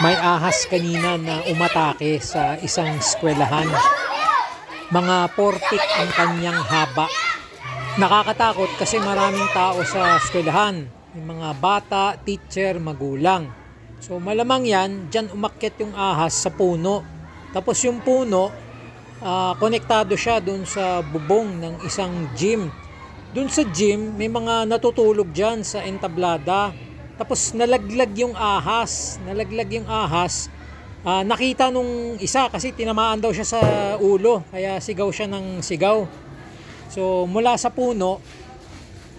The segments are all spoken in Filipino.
May ahas kanina na umatake sa isang eskwelahan. Mga 4 feet ang kanyang haba. Nakakatakot kasi maraming tao sa eskwelahan. May mga bata, teacher, magulang. So malamang yan, dyan umakyat yung ahas sa puno. Tapos yung puno, ah, konektado siya dun sa bubong ng isang gym. Dun sa gym, may mga natutulog dyan sa entablada. Tapos nalaglag yung ahas. Nalaglag yung ahas. Ah, nakita nung isa kasi tinamaan daw siya sa ulo. Kaya sigaw siya ng sigaw. So mula sa puno,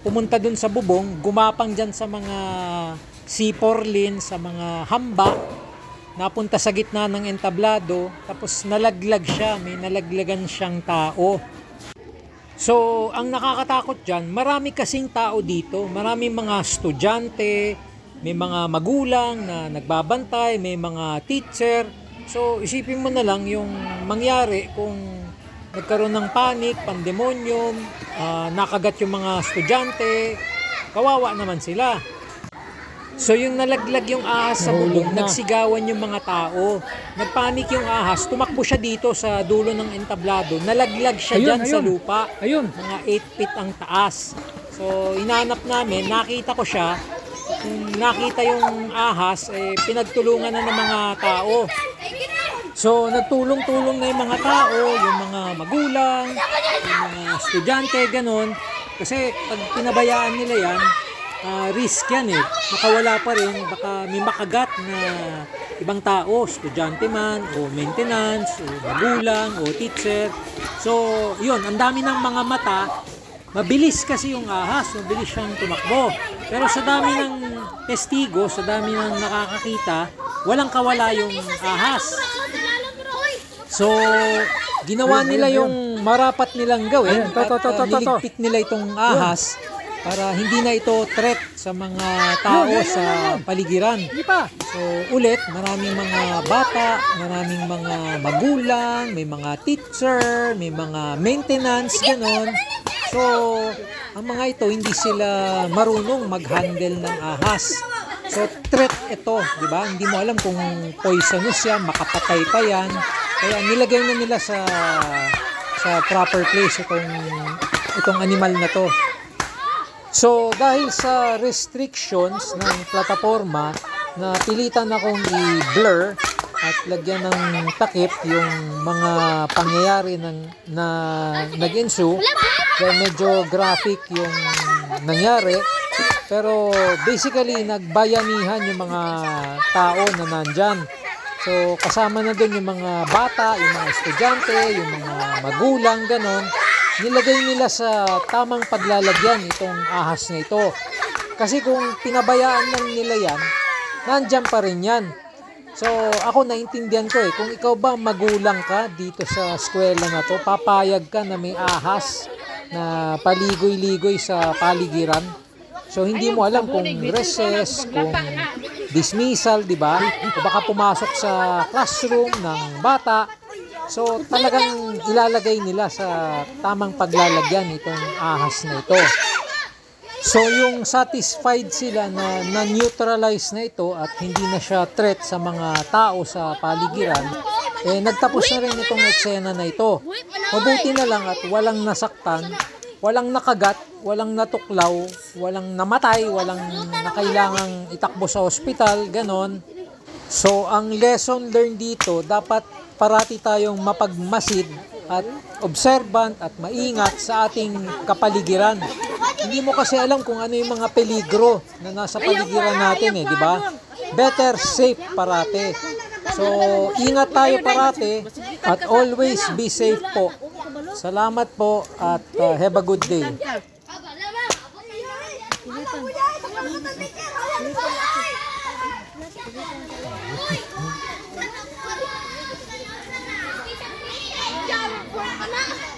pumunta dun sa bubong, gumapang dyan sa mga siporlin, sa mga hamba, napunta sa gitna ng entablado, tapos nalaglag siya, may nalaglagan siyang tao. So, ang nakakatakot dyan, marami kasing tao dito, maraming mga estudyante, may mga magulang na nagbabantay, may mga teacher. So, isipin mo na lang yung mangyari kung nagkaroon ng panic, pandemonium, ah, nakagat yung mga estudyante, kawawa naman sila. So yung nalaglag yung ahas sa bubong, na. nagsigawan yung mga tao. Nagpanik yung ahas, tumakbo siya dito sa dulo ng entablado. Nalaglag siya Ayun, dyan sa ayun. lupa. Ayun. Mga 8 feet ang taas. So inanap namin, nakita ko siya. Nakita yung ahas, eh, pinagtulungan na ng mga tao. So nagtulong-tulong na yung mga tao, yung mga magulang, yung mga estudyante, ganun. Kasi pag pinabayaan nila yan, ah, risk yan eh. Makawala pa rin, baka may makagat na ibang tao, estudyante man, o maintenance, o magulang, o teacher. So, yun, ang dami ng mga mata, mabilis kasi yung ahas, mabilis siyang tumakbo. Pero sa dami ng testigo, sa dami ng nakakakita, walang kawala yung ahas. So, ginawa nila yung marapat nilang gawin at, uh, niligpit nila itong ahas para hindi na ito threat sa mga tao sa paligiran. So, ulit, maraming mga bata, maraming mga magulang, may mga teacher, may mga maintenance, ganon. So, ang mga ito, hindi sila marunong mag-handle ng ahas. So, threat ito, di ba? Hindi mo alam kung poisonous yan, makapatay pa yan. Kaya nilagay na nila sa sa proper place itong itong animal na to. So, dahil sa restrictions ng plataforma, na pilitan akong i-blur at lagyan ng takip yung mga pangyayari ng, na nag-ensue. Kaya medyo graphic yung nangyari. Pero basically, nagbayanihan yung mga tao na nandyan. So, kasama na doon yung mga bata, yung mga estudyante, yung mga magulang, ganon. Nilagay nila sa tamang paglalagyan itong ahas na ito. Kasi kung pinabayaan lang nila yan, nandyan pa rin yan. So, ako naintindihan ko eh, kung ikaw ba magulang ka dito sa eskwela na to, papayag ka na may ahas na paligoy-ligoy sa paligiran. So, hindi mo alam kung recess, kung dismissal, di ba? O baka pumasok sa classroom ng bata. So, talagang ilalagay nila sa tamang paglalagyan itong ahas na ito. So, yung satisfied sila na na-neutralize na ito at hindi na siya threat sa mga tao sa paligiran, eh, nagtapos na rin itong eksena na ito. Mabuti na lang at walang nasaktan, walang nakagat, walang natuklaw, walang namatay, walang nakailangang itakbo sa ospital, ganon. So, ang lesson learned dito, dapat parati tayong mapagmasid at observant at maingat sa ating kapaligiran. Hindi mo kasi alam kung ano yung mga peligro na nasa paligiran natin eh, di ba? Better safe parate. So, ingat tayo parate at always be safe po. Salamat po at uh, have a good day. Jump,